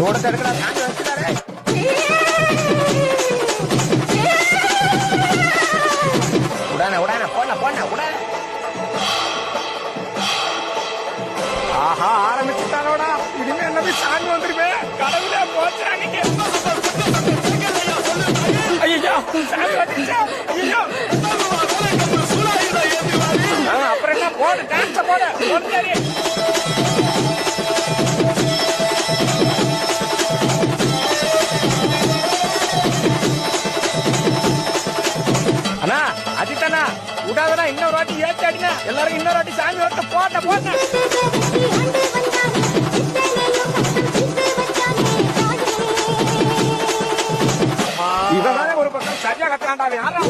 கொடுத்து எடுக்கடா சாமி வச்சுட்டாரு உடானே உடானே. போன போன உடானே ஆஹா ஆரம்பிச்சுட்டானோடா. இனிமே என்ன சாமி வந்துருமே கடவுளே போச்சாங்க ஐயோ சாமி வந்துச்சா ஐயோ அப்புறம் என்ன? போடு டான்ஸ் போடு. அண்ணா அஜித்தண்ணா விடாதடா இன்னொரு வாட்டி ஏற்றி அடினா எல்லாரும் இன்னொரு வாட்டி சாமி வரட்ட போட்ட போட்ட இவன் ஒரு பக்கம் சரியா கட்டாண்டா யாரா?